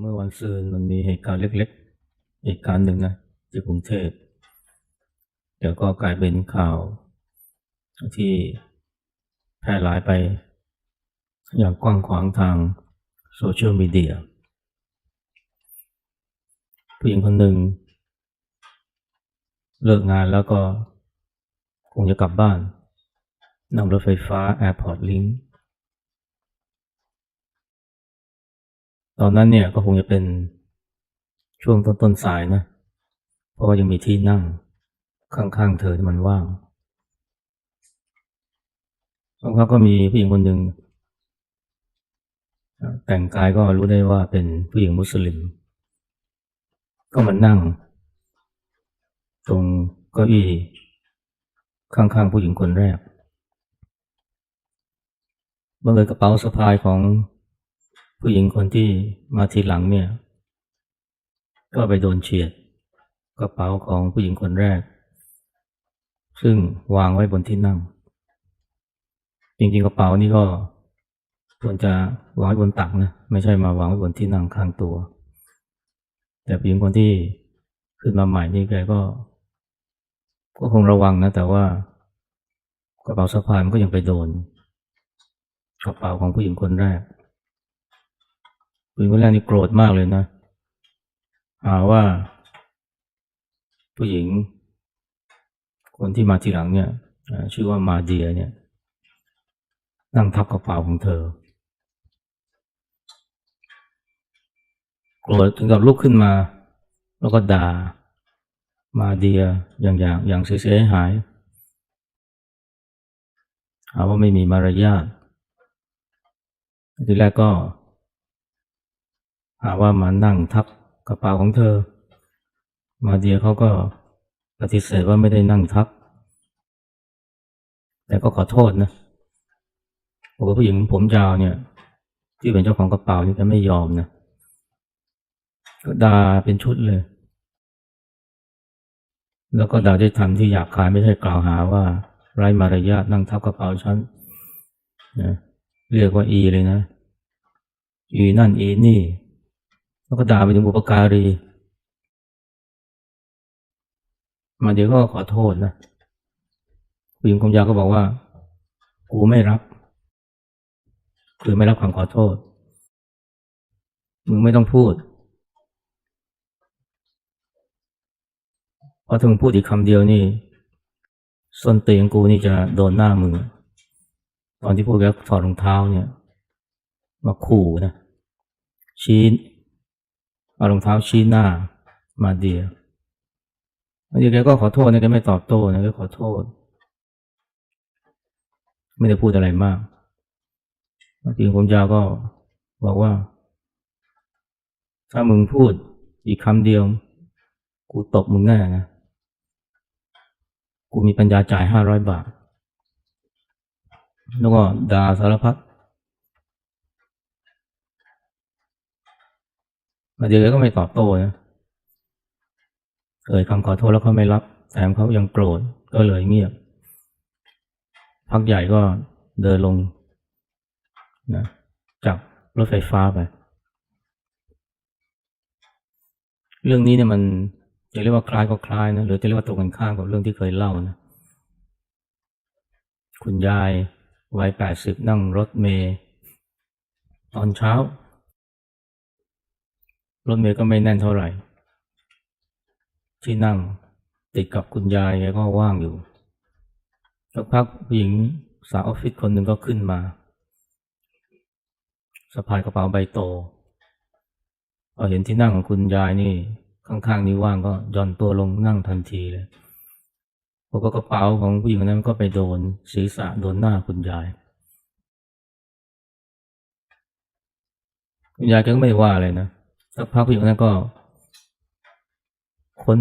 เมื่อวันซืนมันมีเหตุการณ์เล็กๆ เหตุการณ์หนึ่งนะที่กรุงเทพเดี๋ยวก็กลายเป็นข่าว ที่แพร่หลายไป อย่างกว้างขวางทางโซเชียลมีเดียผู้หญิงคนหนึ่ง เลิกงานแล้วก็คงจะกลับบ้านนั่งรถไฟฟ้า Airport Link ตอนนั้นเนี่ยก็คงจะเป็นช่วงต้นต้นสายนะ เพราะว่ายังมีที่นั่งข้างๆเธอที่มันว่างบางครั้งก็มีผู้หญิงคนหนึ่งแต่งกายก็รู้ได้ว่าเป็นผู้หญิงมุสลิม ก็มานั่ง ตรงเก้าอี้ข้างๆผู้หญิงคนแรกบังเอิญกระเป๋าสะพายของ ผู้หญิงคนที่มาทีหลังเนี่ย ก็ไปโดนเฉียดกระเป๋าของผู้หญิงคนแรก ซึ่งวางไว้บนที่นั่ง จริงๆกระเป๋านี่ก็ควรจะวางไว้บนตักนะไม่ใช่มาวางไว้บนที่นั่งข้างตัว แต่ผู้หญิงคนที่ขึ้นมาใหม่นี่แกก็ ก็คงระวังนะ แต่ว่ากระเป๋าสะพายมันก็ยังไปโดน กระเป๋าของผู้หญิงคนแรก ผู้หญิงคนแรกนี่โกรธมากเลยนะหาว่า ผู้หญิง คนที่มาทีหลังเนี่ยชื่อว่ามาเดียเนี่ยนั่งทับกระเป๋าของเธอ โกรธถึงกับลุกขึ้นมา แล้วก็ด่า มาเดียอย่างอย่างอย่างเสียหายหาว่าไม่มีมารยาททีแรกก็ หาว่ามานั่งทับกระเป๋าของเธอ มาเดียเขาก็ปฏิเสธว่าไม่ได้นั่งทับ แต่ก็ขอโทษนะบอกว่าผู้หญิงผมยาวเนี่ย ที่เป็นเจ้าของกระเป๋านี่แกไม่ยอมนะก็ด่าเป็นชุดเลย แล้วก็ด่าด้วยคำที่หยาบคายไม่ใช่กล่าวหาว่า ไร้มารยาทนั่งทับกระเป๋าฉันนะเรียกว่าอีเลยนะ อีนั่นอีนี่ แล้วก็ด่าไปถึงบุปการี มาเดี๋ยวก็ขอโทษนะผู้หญิงคมยาวก็บอกว่า กูไม่รับ คือไม่รับคำขอโทษ มึงไม่ต้องพูดเพราะถึงพูดอีกคำเดียวนี่ส้นเตียงกูนี่จะโดนหน้ามึงตอนที่พูดแล้วถอดรองเท้าเนี่ย มาขู่นะชี้ เอารองเท้าชี้หน้ามาเดียมาเดียแกก็ขอโทษนะแกไม่ตอบโต้นะแกขอโทษ ไม่ได้พูดอะไรมากจริงผมยาวก็บอกว่า ถ้ามึงพูดอีกคำเดียว กูตบมึงแน่นะ กูมีปัญญาจ่ายห้าร้อยบาท แล้วก็ด่าสารพัดมา เดียวก็ไม่ตอบโต้นะเอ่ยคำขอโทษแล้วเขาไม่รับแถมเขายังโกรธก็เลยเงียบ พักใหญ่ก็เดินลงนะจากรถไฟฟ้าไป เรื่องนี้เนี่ยมันจะเรียกว่าคล้ายก็คล้ายนะหรือจะเรียกว่าตรงกันข้ามกับเรื่องที่เคยเล่านะคุณยายวัยแปดสิบนั่งรถเมย์ตอนเช้า รถเมย์ก็ไม่แน่นเท่าไหร่ ที่นั่งติดกับคุณยายแกก็ว่างอยู่สักพักผู้หญิงสาวออฟฟิศคนหนึ่งก็ขึ้นมาสะพายกระเป๋าใบโตพอเห็นที่นั่งของคุณยายนี่ ข้างๆนี้ว่างก็ย่อนตัวลงนั่งทันทีเลยพวกกระเป๋าของผู้หญิงคนนั้นก็ไปโดนศีรษะโดนหน้าคุณยาย คุณยายก็ไม่ว่าอะไรนะ สักพักผู้หญิงคนนั้นก็ค้น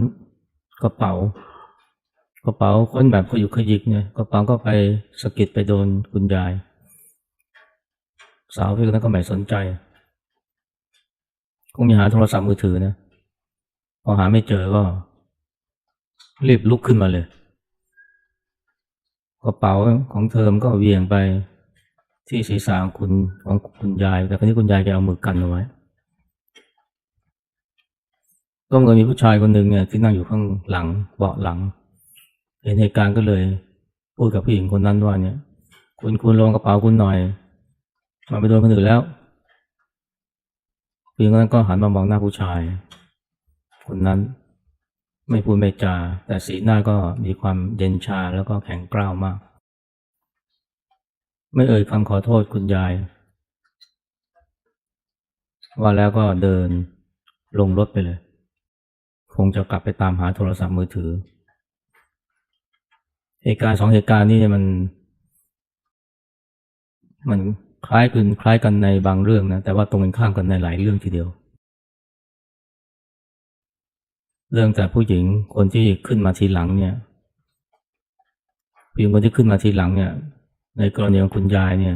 กระเป๋ากระเป๋าค้นแบบขยุกขยิกเนี่ยกระเป๋าก็ไปสะกิดไปโดนคุณยาย สาวผู้หญิงคนนั้นก็ไม่สนใจ คงจะหาโทรศัพท์มือถือนะพอหาไม่เจอก็ รีบลุกขึ้นมาเลย กระเป๋าของเธอมนก็เวียงไปที่ศีรษะของคุณของคุณยาย แต่คราวนี้คุณยายแกเอามือกันเอาไว้ ก็เมือนมีผู้ชายคนหนึ่งเนี่ยที่นั่งอยู่ข้างหลังเบาะหลัง เห็นเหตุการณ์ก็เลย พูดกับผู้หญิงคนนั้นว่าเนี่ย คุณคุณลงกระเป๋าคุณหน่อยมาไปโดนคนอื่นแล้วผู้หญิงคนนั้นก็หันมามองหน้าผู้ชาย คนนั้นไม่พูดไม่จา แต่สีหน้าก็มีความเย็นชาแล้วก็แข็งกร้าวมาก ไม่เอ่ยคำขอโทษคุณยาย ว่าแล้วก็เดินลงรถไปเลย คงจะกลับไปตามหาโทรศัพท์มือถือ เหตุการณ์สองเหตุการณ์นี่มัน มันคล้ายกันคล้ายกันในบางเรื่องนะ แต่ว่าตรงกันข้ามกันในหลายเรื่องทีเดียว เรื่องแต่ผู้หญิงคนที่ขึ้นมาทีหลังเนี่ยผู้หญิงคนที่ขึ้นมาทีหลังเนี่ย ในกรณีของคุณยายเนี่ย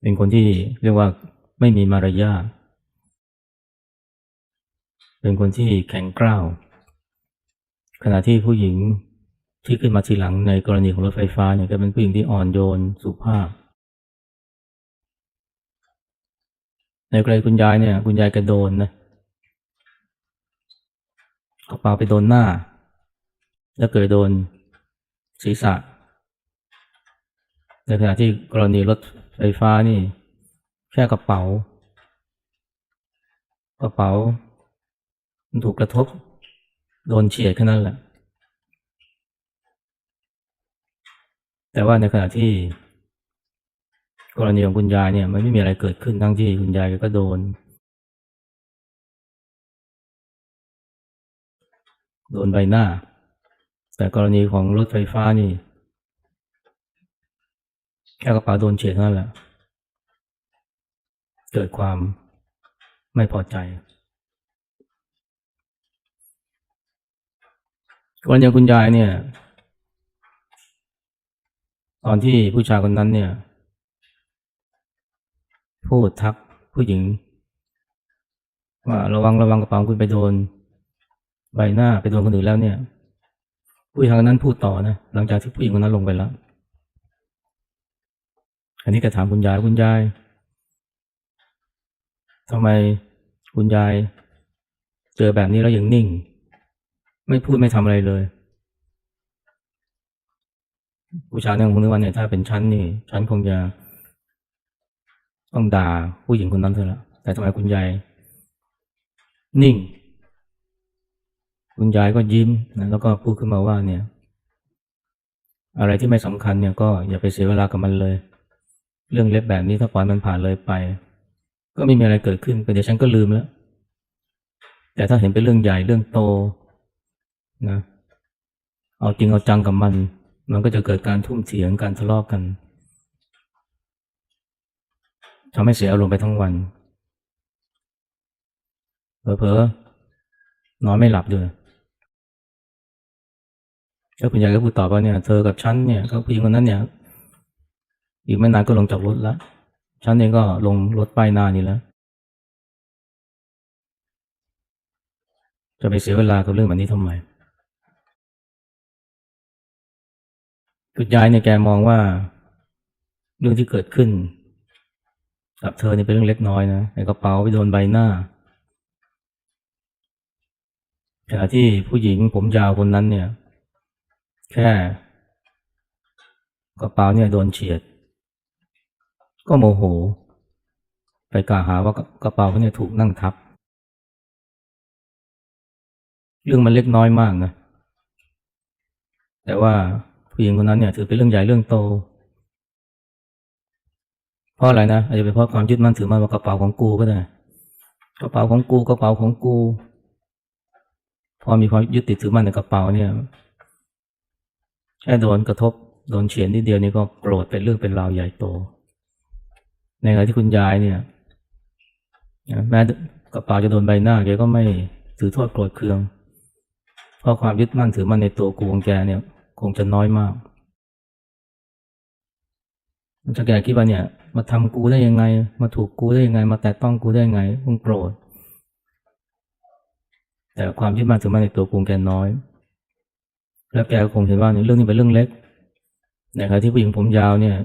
เป็นคนที่เรียกว่าไม่มีมารยาท เป็นคนที่แข็งกร้าวขณะที่ผู้หญิงที่ขึ้นมาทีหลังในกรณีของรถไฟฟ้าเนี่ยก็เป็นผู้หญิงที่อ่อนโยนสุภาพ ในกรณีคุณยายเนี่ย คุณยายกระโดนนะกระเป๋าไปโดนหน้า แล้วเกิดโดนศีรษะ ในขณะที่กรณีรถไฟฟ้านี่ แค่กระเป๋า กระเป๋า มันถูกกระทบ โดนเฉียดแค่นั้นแหละ แต่ว่าในขณะที่ กรณีของคุณยายเนี่ยมันไม่มีอะไรเกิดขึ้นทั้งที่คุณยายก็โดน โดนใบหน้า แต่กรณีของรถไฟฟ้านี่แค่กระเป๋าโดนเฉียดเท่นั้นแหละ เกิดความไม่พอใจ กรณีของคุณยายเนี่ย ตอนที่ผู้ชายคนนั้นเนี่ย พูดทักผู้หญิง ว่าระวังระวังกระเป๋าคุณไปโดนใบหน้าไปโดนคนอื่นแล้วเนี่ย ผู้ชายคนนั้นพูดต่อนะหลังจากที่ผู้หญิงคนนั้นลงไปแล้วอันนี้ก็ถามคุณยายคุณยายทำไมคุณยาย เจอแบบนี้แล้วยังนิ่ง ไม่พูดไม่ทำอะไรเลย ผู้ชายเนี่ยคงนึกว่าเนี่ยถ้าเป็นฉันนี่ฉันคงจะต้องด่าผู้หญิงคนนั้นเถอะละแต่ทำไมคุณยายนิ่ง คุณยายก็ยิ้มนะแล้วก็พูดขึ้นมาว่าเนี่ย อะไรที่ไม่สำคัญเนี่ยก็อย่าไปเสียเวลากับมันเลย เรื่องเล็กแบบนี้ถ้าปล่อยมันผ่านเลยไป ก็ไม่มีอะไรเกิดขึ้นไปเดี๋ยวฉันก็ลืมแล้ว แต่ถ้าเห็นเป็นเรื่องใหญ่เรื่องโต นะเอาจริงเอาจังกับมัน มันก็จะเกิดการทุ่มเถียงการทะเลาะกกันทำให้เสียอารมณ์ไปทั้งวันเผลอๆนอนไม่หลับด้วยแล้วคุณยายก็พูดต่อว่าเนี่ยเธอกับฉันเนี่ยก็ผู้หญิงคนนั้นเนี่ย อีกไม่นานก็ลงจากรถแล้วฉันเองก็ลงรถป้ายหน้านี่แล้ว จะไปเสียเวลากับเรื่องแบบนี้ทำไม คุณยายเนี่ยแกมองว่า เรื่องที่เกิดขึ้น กับเธอเนี่ยเป็นเรื่องเล็กน้อยนะไอ้กระเป๋าไปโดนใบหน้าขณะที่ผู้หญิงผมยาวคนนั้นเนี่ย แค่กระเป๋าเนี่ยโดนเฉียด ก็โมโห ไปกล่าวหาว่ากระเป๋าเขาเนี่ยถูกนั่งทับ เรื่องมันเล็กน้อยมากนะแต่ว่า ผู้หญิงคนนั้นเนี่ยถือเป็นเรื่องใหญ่เรื่องโต เพราะอะไรนะอาจจะเป็นเพราะความยึดมั่นถือมั่นว่ากระเป๋าของกูก็ได้กระเป๋าของกูกระเป๋าของกูพอมีความยึดติดถือมั่นในกระเป๋าเนี่ยแค่โดนกระทบโดนเฉียนนิดเดียวนี่ก็โกรธเป็นเรื่องเป็นราวใหญ่โต ในขณะที่คุณยายเนี่ยแม้กระเป๋าจะโดนใบหน้าแกก็ไม่ถือโทษโกรธเคือง เพราะความยึดมั่นถือมั่นในตัวกูของแกเนี่ย คงจะน้อยมากถ้าแกคิดว่าเนี่ย มาทำกูได้ยังไง มาถูกกูได้ยังไง มาแตะต้องกูได้ยังไงคงโกรธ แต่ความยึดมั่นถือมั่นในตัวกูแกน้อย แล้วแกก็คงเห็นว่าเนี่ยเรื่องนี้เป็นเรื่องเล็กในขณะที่ผู้หญิงผมยาวเนี่ย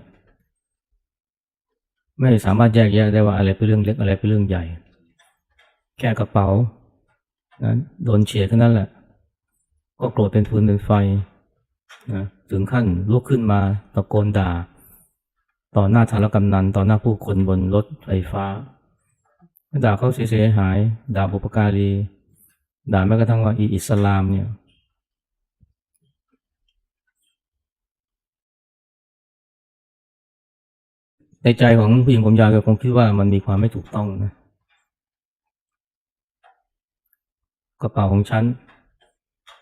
ไม่สามารถแยกแยะได้ว่าอะไรเป็นเรื่องเล็กอะไรเป็นเรื่องใหญ่ แค่กระเป๋านะโดนเฉียดแค่นั้นแหละ ก็โกรธเป็นฟืนเป็นไฟ นะถึงขั้นลุกขึ้นมาตะโกนด่า ต่อหน้าธารกำนัน ต่อหน้าผู้คนบนรถไฟฟ้า ด่าเขาเสียหาย ด่าบุปการี ด่าแม้กระทั่งว่าอีอิสลามเนี่ยในใจของผู้หญิงผมยาวก็คงคิดว่ามันมีความไม่ถูกต้องนะ กระเป๋าของฉัน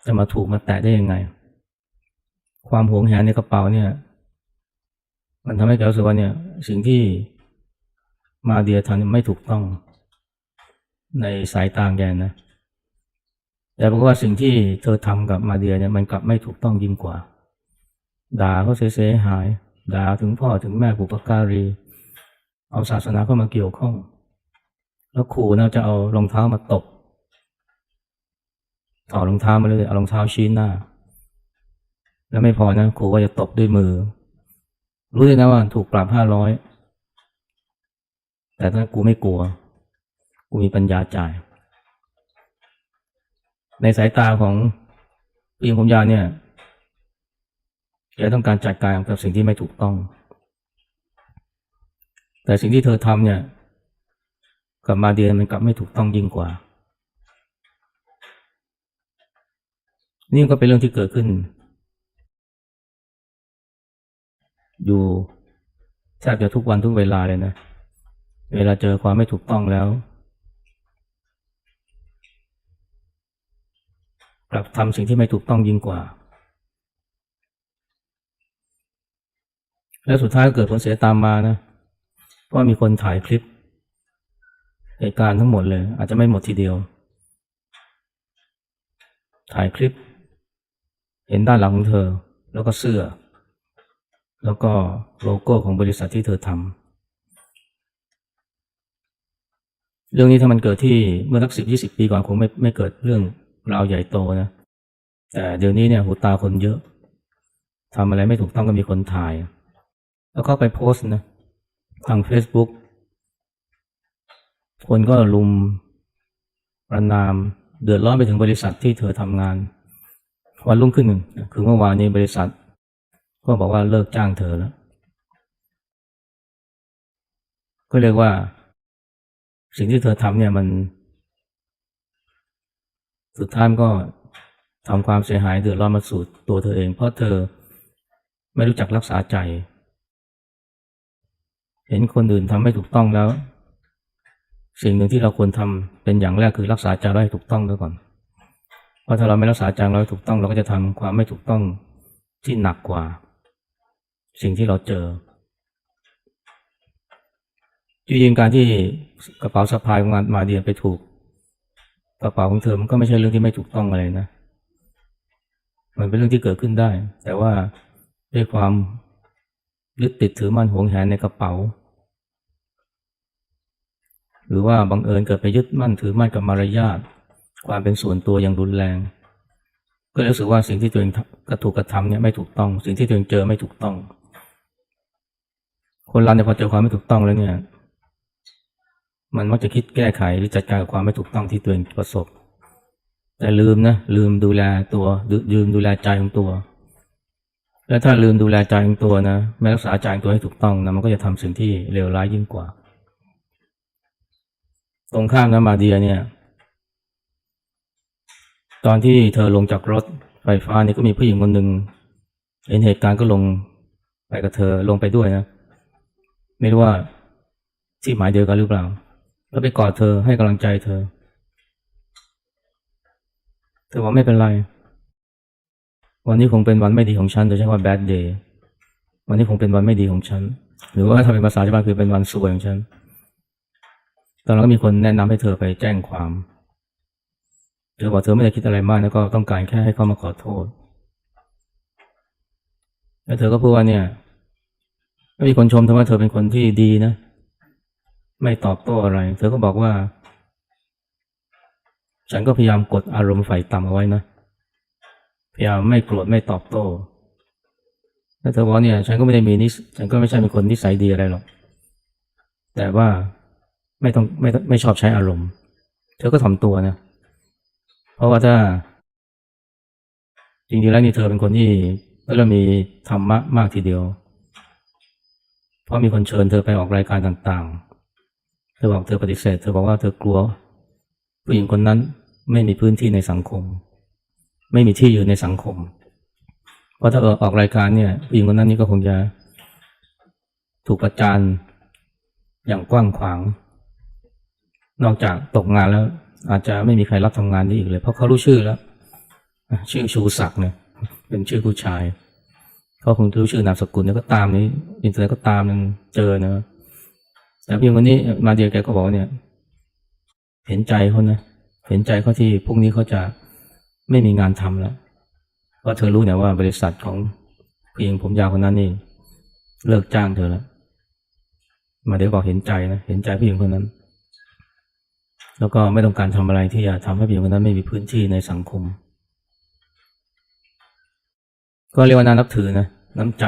จะมาถูกมาแตะได้ยังไง ความหวงแหนในกระเป๋าเนี่ย มันทำให้แกรู้สึกว่าเนี่ย สิ่งที่มาเดียทำไม่ถูกต้องในสายตาแกนะ แต่บอกว่าสิ่งที่เธอทำกับมาเดียเนี่ยมันกลับไม่ถูกต้องยิ่งกว่า ด่าเขาเสียหาย ด่าถึงพ่อถึงแม่บุปการี เอาศาสนาเข้ามาเกี่ยวข้อง แล้วขู่นะจะเอารองเท้ามาตบถอดรองเท้ามาเลยเอารองเท้าชี้หน้า แล้วไม่พอนะขู่ว่าจะตบด้วยมือ รู้เลยนะว่าถูกปรับห้าร้อยแต่ถ้ากูไม่กลัว กูมีปัญญาจ่าย ในสายตาของผู้หญิงผมยาเนี่ยแกต้องการจัดการกับสิ่งที่ไม่ถูกต้อง แต่สิ่งที่เธอทำเนี่ย กับมาเดียมันกลับไม่ถูกต้องยิ่งกว่า นี่ก็เป็นเรื่องที่เกิดขึ้น อยู่แทบจะทุกวันทุกเวลาเลยนะ เวลาเจอความไม่ถูกต้องแล้วกลับทำสิ่งที่ไม่ถูกต้องยิ่งกว่า แล้วสุดท้ายก็เกิดผลเสียตามมานะเพราะมีคนถ่ายคลิปเหตุการณ์ทั้งหมดเลย อาจจะไม่หมดทีเดียว ถ่ายคลิป เห็นด้านหลังของเธอ แล้วก็เสื้อ แล้วก็โลโก้ของบริษัทที่เธอทำเรื่องนี้ถ้ามันเกิดที่เมื่อสักสิบยี่สิบปีก่อนคงไม่ไม่เกิดเรื่องราวใหญ่โตนะแต่เดี๋ยวนี้เนี่ยหูตาคนเยอะทำอะไรไม่ถูกต้องก็มีคนถ่าย แล้วก็ไปโพสต์นะทาง Facebook คนก็ลุมประนาม เดือดร้อนไปถึงบริษัทที่เธอทำงาน วันรุ่งขึ้นคือเมื่อวานนี้บริษัท ก็บอกว่าเลิกจ้างเธอแล้ว ก็เรียกว่า สิ่งที่เธอทำเนี่ยมัน สุดท้ายก็ทำความเสียหายเดือดร้อนมาสู่ตัวเธอเอง เพราะเธอไม่รู้จักรักษาใจ เห็นคนอื่นทำไม่ถูกต้องแล้ว สิ่งหนึ่งที่เราควรทำเป็นอย่างแรกคือรักษาใจเราให้ถูกต้องด้วก่อน เพราะถ้าเราไม่รักษาใจเราให้ถูกต้อง เราก็จะทำความไม่ถูกต้องที่หนักกว่า สิ่งที่เราเจอ จริงๆการที่กระเป๋าสะพายของมาเดียไปถูก กระเป๋าของเธอมันก็ไม่ใช่เรื่องที่ไม่ถูกต้องอะไรนะ มันเป็นเรื่องที่เกิดขึ้นได้ แต่ว่าด้วยความยึดติดถือมั่นหวงแหนในกระเป๋า หรือว่าบังเอิญเกิดไปยึดมั่นถือมั่นกับมารยาทความเป็นส่วนตัวอย่างรุนแรง ก็รู้สึกว่าสิ่งที่ตัวเองกระถูกกระทำเนี่ยไม่ถูกต้อง สิ่งที่ตัวเองเจอไม่ถูกต้อง คนเราเนี่ยพอเจอความไม่ถูกต้องแล้วเนี่ย มันมักจะคิดแก้ไขหรือจัดการกับความไม่ถูกต้องที่ตัวเองประสบ แต่ลืมนะลืมดูแลตัวลืมดูแลใจของตัว แล้วถ้าลืมดูแลใจของตัวนะไม่รักษาใจของตัวให้ถูกต้องนะมันก็จะทำสิ่งที่เลวร้ายยิ่งกว่า ตรงข้ามนะมาเดียเนี่ย ตอนที่เธอลงจากรถไฟฟ้านี่ก็มีผู้หญิงคนหนึ่งเห็นเหตุการณ์ก็ลงไปกับเธอลงไปด้วยนะ ไม่รู้ว่าที่หมายเดียวกันหรือเปล่า แล้วไปกอดเธอให้กำลังใจเธอ เธอบอกไม่เป็นไร วันนี้คงเป็นวันไม่ดีของฉันโดยเฉพาะ bad day วันนี้คงเป็นวันไม่ดีของฉัน หรือว่าถ้าเป็นภาษาชาวบ้านคือเป็นวันสวยของฉัน ตอนนั้นก็มีคนแนะนำให้เธอไปแจ้งความ เธอบอกเธอไม่ได้คิดอะไรมากแล้วก็ต้องการแค่ให้เขามาขอโทษ แล้วเธอก็พูดว่าเนี่ย ก็มีคนชมเธอว่าเธอเป็นคนที่ดีนะ ไม่ตอบโต้อะไร เธอก็บอกว่า ฉันก็พยายามกดอารมณ์ไฟต่ำเอาไว้นะ พยายามไม่โกรธไม่ตอบโต้แล้วเธอบอกเนี่ย ฉันก็ไม่ได้มีนิสฉันก็ไม่ใช่เป็นคนนิสัยดีอะไรหรอก แต่ว่าไม่ต้องไม่ไม่ชอบใช้อารมณ์ เธอก็ถ่อมตัวนะ เพราะว่าถ้า จริงๆแล้วนี่เธอเป็นคนที่เริ่มมีธรรมะมากทีเดียว ราะมีคนเชิญเธอไปออกรายการต่างๆ เธอบอกเธอปฏิเสธ เธอบอกว่าเธอกลัว ผู้หญิงคนนั้นไม่มีพื้นที่ในสังคม ไม่มีที่อยู่ในสังคม เพราะถ้าเออออกรายการเนี่ย ผู้หญิงคนนั้นนี่ก็คงจะถูกประจานอย่างกว้างขวาง นอกจากตกงานแล้ว อาจจะไม่มีใครรับทำงานได้อีกเลย เพราะเขารู้ชื่อแล้ว ชื่อชูศักดิ์เนี่ย เป็นชื่อผู้ชาย เขาคงรู้ชื่อนามสกุลแล้วก็ตามนี้อินเทอร์เน็ตก็ตามนึงเจอนะแต่พี่คนนี้มาเดียแกก็บอกเนี่ย เห็นใจเขานะเห็นใจเขาที่พวกนี้เขาจะไม่มีงานทำแล้วเพราะเธอรู้เนี่ยว่าบริษัทของผู้หญิงผมยาวคนนั้นนี่ เลิกจ้างเธอแล้วมาเดี๋ยวบอกเห็นใจนะเห็นใจผู้หญิงคนนั้น แล้วก็ไม่ต้องการทำอะไรที่จะทำให้ผู้หญิงคนนั้นไม่มีพื้นที่ในสังคม ก็เรียกว่าน่านับถือนะน้ำใจ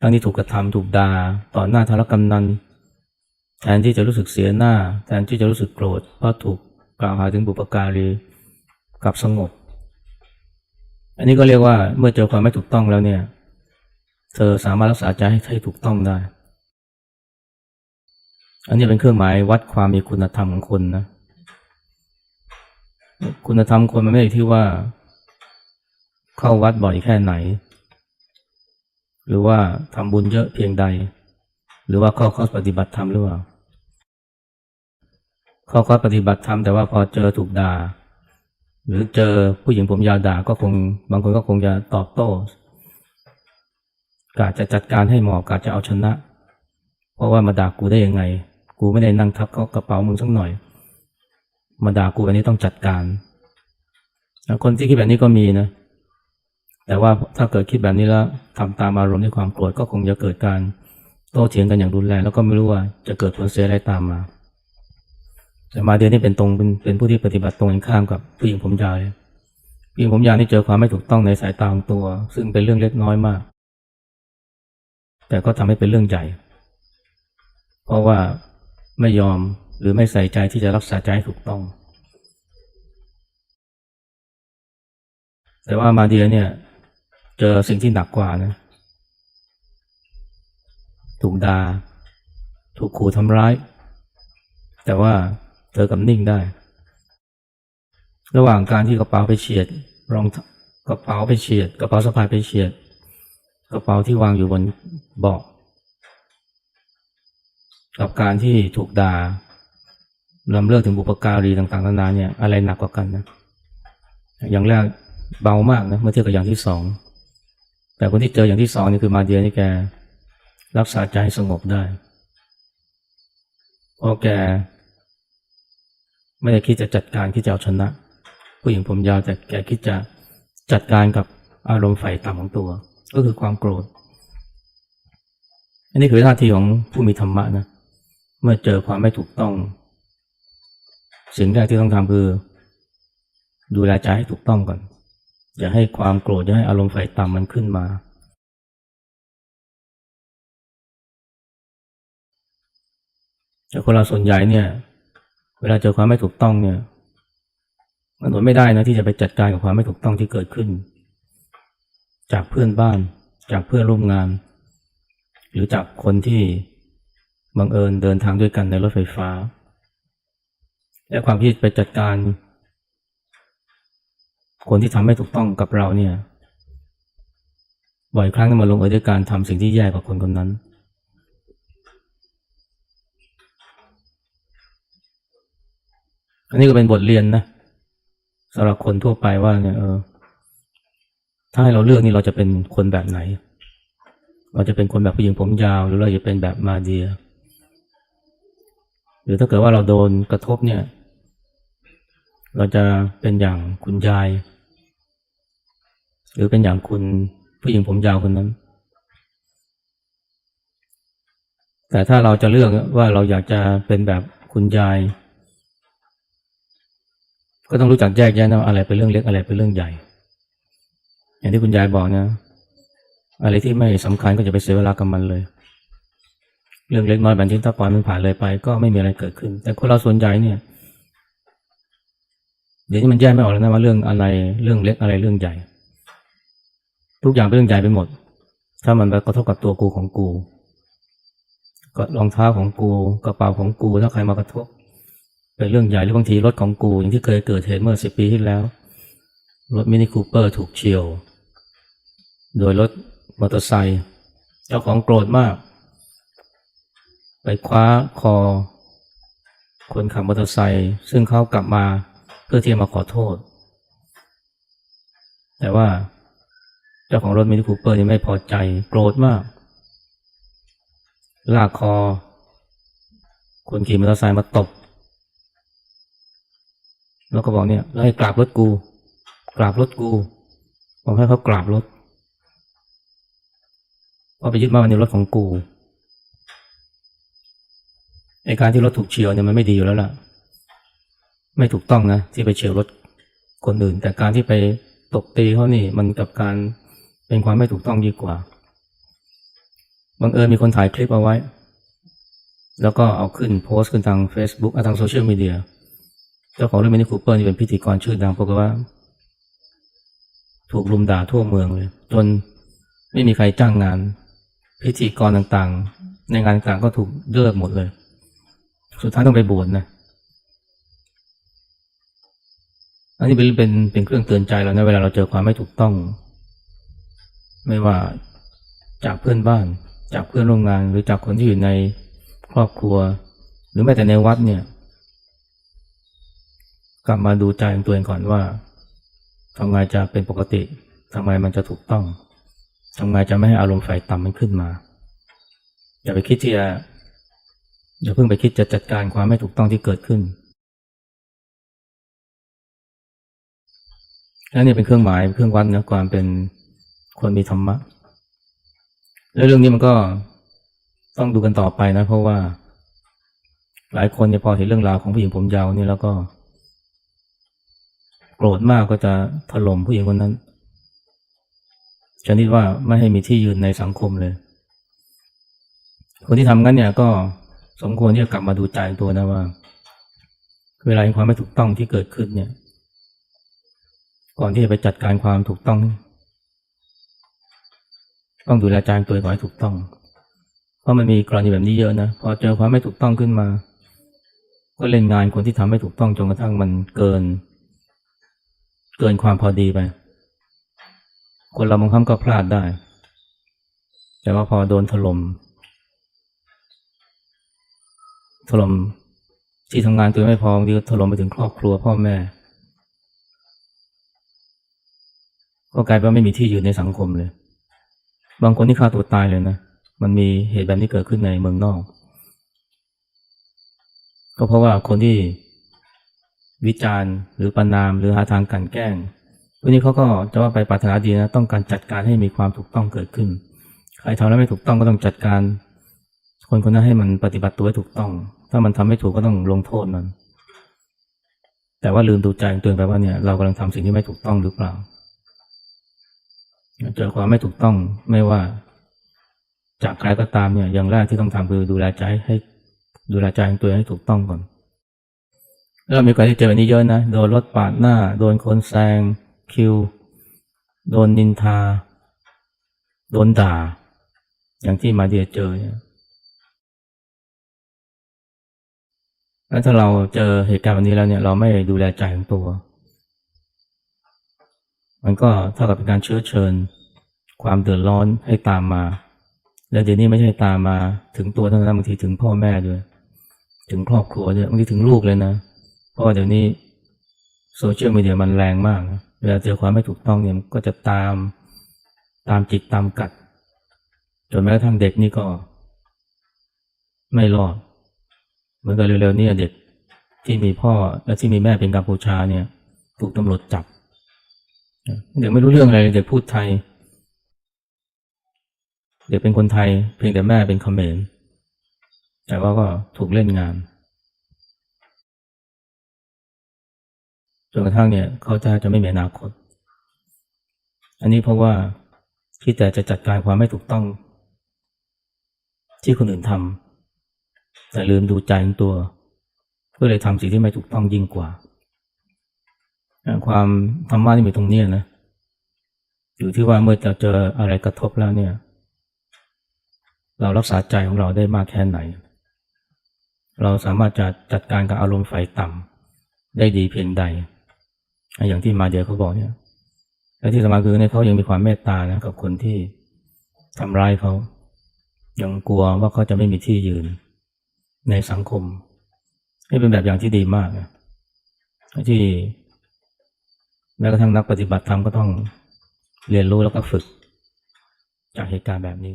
ทั้งที่ถูกกระทำถูกด่าต่อหน้าธารกำนันแทนที่จะรู้สึกเสียหน้า แทนที่จะรู้สึกโกรธเพราะถูกกล่าวหาถึงบุปการีกลับสงบ อันนี้ก็เรียกว่าเมื่อเจอความไม่ถูกต้องแล้วเนี่ย เธอสามารถรักษาใจให้ให้ถูกต้องได้ อันนี้เป็นเครื่องหมายวัดความมีคุณธรรมของคนนะ คุณธรรมคนมันไม่ได้ที่ว่า เข้าวัดบ่อยแค่ไหน หรือว่าทำบุญเยอะเพียงใด หรือว่าเข้าคอร์สปฏิบัติธรรมหรือเปล่าเข้าคอร์สปฏิบัติธรรมแต่ว่าพอเจอถูกด่า หรือเจอผู้หญิงผมยาวด่าก็คง บางคนก็คงจะตอบโต้กาจะจัดการให้หมอกาจะเอาชนะ เพราะว่ามาด่ากูได้ยังไง กูไม่ได้นั่งทับเขากระเป๋ามึงสักหน่อย มาด่ากูอันนี้ต้องจัดการคนที่คิดแบบนี้ก็มีนะ แต่ว่าถ้าเกิดคิดแบบนี้แล้วทำตามอารมณ์ด้วยความโกรธก็คงจะเกิดการโต้เถียงกันอย่างรุนแรงแล้วก็ไม่รู้ว่าจะเกิดผลเสียอะไรตามมา แต่มาเดียนี่เป็นตรงเป็นเป็นผู้ที่ปฏิบัติตรงข้ามกับผู้หญิงผมยาวเลยผู้หญิงผมยาวนี่เจอความไม่ถูกต้องในสายตาของตัว ซึ่งเป็นเรื่องเล็กน้อยมาก แต่ก็ทำให้เป็นเรื่องใหญ่ เพราะว่าไม่ยอมหรือไม่ใส่ใจที่จะรักษาใจใถูกต้อง แต่ว่ามาเดียเนี่ย เจอสิ่งที่หนักกว่านะ ถูกดา่าถูกขู่ทำร้าย แต่ว่าเธอกับนิ่งได้ ระหว่างการที่กระเป๋าไปเฉียด รองกระเป๋าไปเฉียด กระเป๋าสะพายไปเฉียด กระเป๋าที่วางอยู่บนเบาะกับการที่ถูกดา่าลำเลิกถึงบุปการีต่างๆนานาเนี่ยอะไรหนักกว่ากันนะ อย่างแรกเบามากนะเมื่อเทียบกับอย่างที่สอง แต่คนที่เจออย่างที่สองนี่คือมาเดียนี่แกรักษาใจสงบได้เพราะแก ไม่ได้คิดจะจัดการคิดจะเอาชนะ ผู้หญิงผมยาวแต่แกคิดจะจัดการกับอารมณ์ไฟต่ำของตัว ก็คือความโกรธ อันนี้คือท่าทีของผู้มีธรรมะนะเมื่อเจอความไม่ถูกต้อง สิ่งแรกที่ต้องทำคือ ดูแลใจให้ถูกต้องก่อน อย่าให้ความโกรธอย่าให้อารมณ์ไฟต่ำมันขึ้นมา แต่คนเราส่วนใหญ่เนี่ย เวลาเจอความไม่ถูกต้องเนี่ย มันอดไม่ได้นะที่จะไปจัดการกับความไม่ถูกต้องที่เกิดขึ้น จากเพื่อนบ้าน จากเพื่อนร่วมงาน หรือจากคนที่บังเอิญเดินทางด้วยกันในรถไฟฟ้า และความที่ไปจัดการ คนที่ทำไม่ถูกต้องกับเราเนี่ยบ่อยครั้งก็มาลงเอยด้วยการทำสิ่งที่แย่กว่าคนคนนั้น อันนี้ก็เป็นบทเรียนนะสำหรับคนทั่วไปว่าเนี่ยเออถ้าให้เราเลือกนี่เราจะเป็นคนแบบไหน เราจะเป็นคนแบบผู้หญิงผมยาว หรือเราจะเป็นแบบมาเดีย หรือถ้าเกิดว่าเราโดนกระทบเนี่ย เราจะเป็นอย่างคุณยาย หรือเป็นอย่างคุณผู้หญิงผมยาวคนนั้น แต่ถ้าเราจะเลือกว่าเราอยากจะเป็นแบบคุณยาย ก็ต้องรู้จักแยกแยะนะว่าอะไรเป็นเรื่องเล็กอะไรเป็นเรื่องใหญ่ อย่างที่คุณยายบอกนะ อะไรที่ไม่สำคัญก็จะไปเสียเวลากับมันเลย เรื่องเล็กน้อยแบบนี้ถ้าปล่อยมันผ่านเลยไป ก็ไม่มีอะไรเกิดขึ้น แต่คนเราส่วนใหญ่เนี่ยเดี๋ยวนี้มันแยกไม่ออกแล้วนะว่าเรื่องอะไรเรื่องเล็กอะไรเรื่องใหญ่ ทุกอย่างเป็นเรื่องใหญ่ไปหมด ถ้ามันไปกระทบกับตัวกูของกู ก็รองเท้าของกูกระเป๋าของกูถ้าใครมากระทบ เป็นเรื่องใหญ่หรือบางทีรถของกู อย่างที่เคยเกิดเหตุเมื่อสิบปีที่แล้ว รถมินิคูเปอร์ถูกเฉียว โดยรถมอเตอร์ไซค์เจ้าของโกรธมาก ไปคว้าคอ คนขับมอเตอร์ไซค์ซึ่งเขากลับมาเพื่อที่จะมาขอโทษ แต่ว่า จ้าของรถมินิคูเปอร์นี่ไม่พอใจ โกรธมาก ลากคอ คนขี่มอเตอร์ไซค์มาตบ แล้วก็บอกเนี่ยให้กราบรถกู กราบรถกูบอกให้เขากราบรถเพราะไปยึดมาว่าในรถของกูไอการที่รถถูกเฉียวเนี่ยมันไม่ดีอยู่แล้วล่ะ ไม่ถูกต้องนะที่ไปเฉียวรถคนอื่น แต่การที่ไปตบตีเขานี่มันกับการ เป็นความไม่ถูกต้องดีกว่า บังเอิญมีคนถ่ายคลิปเอาไว้ แล้วก็เอาขึ้นโพสต์ขึ้นทาง Facebook ทางโซเชียลมีเดีย เจ้าของเรื่องมินิคูเปอร์นี่เป็นพิธีกรชื่อดังปรากฏว่า ถูกรุมด่าทั่วเมืองเลย จนไม่มีใครจ้างงาน พิธีกรต่างๆ ในงานต่างๆก็ถูกเลิกหมดเลย สุดท้ายต้องไปบวชนะอันนี้เป็นเป็นเป็นเครื่องเตือนใจเรานะเวลาเราเจอความไม่ถูกต้อง ไม่ว่าจากเพื่อนบ้าน จากเพื่อนโร่วมงาน หรือจากคนที่อยู่ในครอบครัว หรือแม้แต่ในวัดเนี่ย กลับมาดูใจของตัวเองก่อนว่าทำไงจะเป็นปกติทำไงมันจะถูกต้องทำไงจะไม่ให้อารมณ์ฝ่ายต่ำมันขึ้นมา อย่าไปคิดที่จะอย่าเพิ่งไปคิดจะจัดการความไม่ถูกต้องที่เกิดขึ้นและนี่เป็นเครื่องหมายเครื่องวัดนะความเป็น คนมีธรรมะ แล้วเรื่องนี้มันก็ต้องดูกันต่อไปนะ เพราะว่า หลายคนเนี่ยพอเห็นเรื่องราวของผู้หญิงผมยาวนี่แล้วก็ โกรธมากก็จะถล่มผู้หญิงคนนั้นชนิดว่าไม่ให้มีที่ยืนในสังคมเลย คนที่ทำงั้นเนี่ยก็สมควรที่จะกลับมาดูใจตัวนะว่า เวลาความไม่ถูกต้องที่เกิดขึ้นเนี่ย ก่อนที่จะไปจัดการความถูกต้อง ต้องดูแลใจตัวก่อนให้ถูกต้อง เพราะมันมีกรณีแบบนี้เยอะนะ พอเจอความไม่ถูกต้องขึ้นมา ก็เล่นงานคนที่ทำไม่ถูกต้องจนกระทั่งมันเกิน เกินความพอดีไป คนเราบางครั้งก็พลาดได้ แต่ว่าพอโดนถล่ม ถล่มที่ทำงานตัวไม่พอบางทีก็ถล่มไปถึงครอบครัวพ่อแม่ ก็กลายเป็นไม่มีที่ยืนในสังคมเลย บางคนที่ฆ่าตัวตายเลยนะ มันมีเหตุแบบนี้เกิดขึ้นในเมืองนอก ก็เพราะว่าคนที่วิจารณ์หรือประนามหรือหาทางกันแกล้งวันนี้เขาก็จะว่าไปปรารถนาดีนะต้องการจัดการให้มีความถูกต้องเกิดขึ้น ใครทำแล้วไม่ถูกต้องก็ต้องจัดการ คนคนนั้นให้มันปฏิบัติตัวให้ถูกต้อง ถ้ามันทำไม่ถูกก็ต้องลงโทษมัน แต่ว่าลืมดูใจตัวเองไปว่าเนี่ยเรากำลังทำสิ่งที่ไม่ถูกต้องหรือเปล่า เจอความไม่ถูกต้องไม่ว่า จากใครก็ตามเนี่ยอย่างแรกที่ต้องทำคือดูแลใจให้ดูแลใจของตัวให้ถูกต้องก่อนแล้วมีการที่เจอแบบนี้เยอะนะโดนรถปาดหน้า โดนคนแซงคิว โดนนินทา โดนด่า อย่างที่มาเดียเจอเนี่ยแล้วถ้าเราเจอเหตุการณ์แบบนี้แล้วเนี่ย เราไม่ดูแลใจของตัว มันก็เท่ากับเป็นการเชื้อเชิญ ความเดือดร้อนให้ตามมา แล้วเดี๋ยวนี้ไม่ใช่ตามมาถึงตัวเท่านั้นบางทีถึงพ่อแม่ด้วย ถึงครอบครัวด้วยบางทีถึงลูกเลยนะ เพราะเดี๋ยวนี้โซเชียลมีเดียมันแรงมากนะเวลาเจอความไม่ถูกต้องเนี่ยก็จะตามตามจิตตามกัด จนแม้กระทั่งเด็กนี่ก็ ไม่รอดเหมือนกับเร็วๆนี้เด็กที่มีพ่อและที่มีแม่เป็นกัมพูชาเนี่ย ถูกตำรวจจับ เด็กไม่รู้เรื่องอะไรเลยเด็กพูดไทย เด็กเป็นคนไทย เพียงแต่แม่เป็นเขมรแต่ว่าก็ถูกเล่นงานจนกระทั่งเนี่ยเขาจะจะไม่มีอนาคต อันนี้เพราะว่าคิดแต่จะจัดการความไม่ถูกต้อง ที่คนอื่นทำแต่ลืมดูใจของตัว ก็เลยทำสิ่งที่ไม่ถูกต้องยิ่งกว่า ความธรรมะที่อยู่ตรงนี้นะอยู่ที่ว่าเมื่อจะเจออะไรกระทบแล้วเนี่ย เรารักษาใจของเราได้มากแค่ไหน เราสามารถจะจัดการกับอารมณ์ไฟต่ำได้ดีเพียงใด อย่างที่มาเดียเขาบอกเนี่ยและที่สำคัญคือเนี่ยเขายังมีความเมตตานะกับคนที่ทำร้ายเขา ยังกลัวว่าเขาจะไม่มีที่ยืนในสังคมนี่เป็นแบบอย่างที่ดีมากนะที่ แม้กระทั่งนักปฏิบัติธรรมก็ต้องเรียนรู้แล้วก็ฝึกจากเหตุการณ์แบบนี้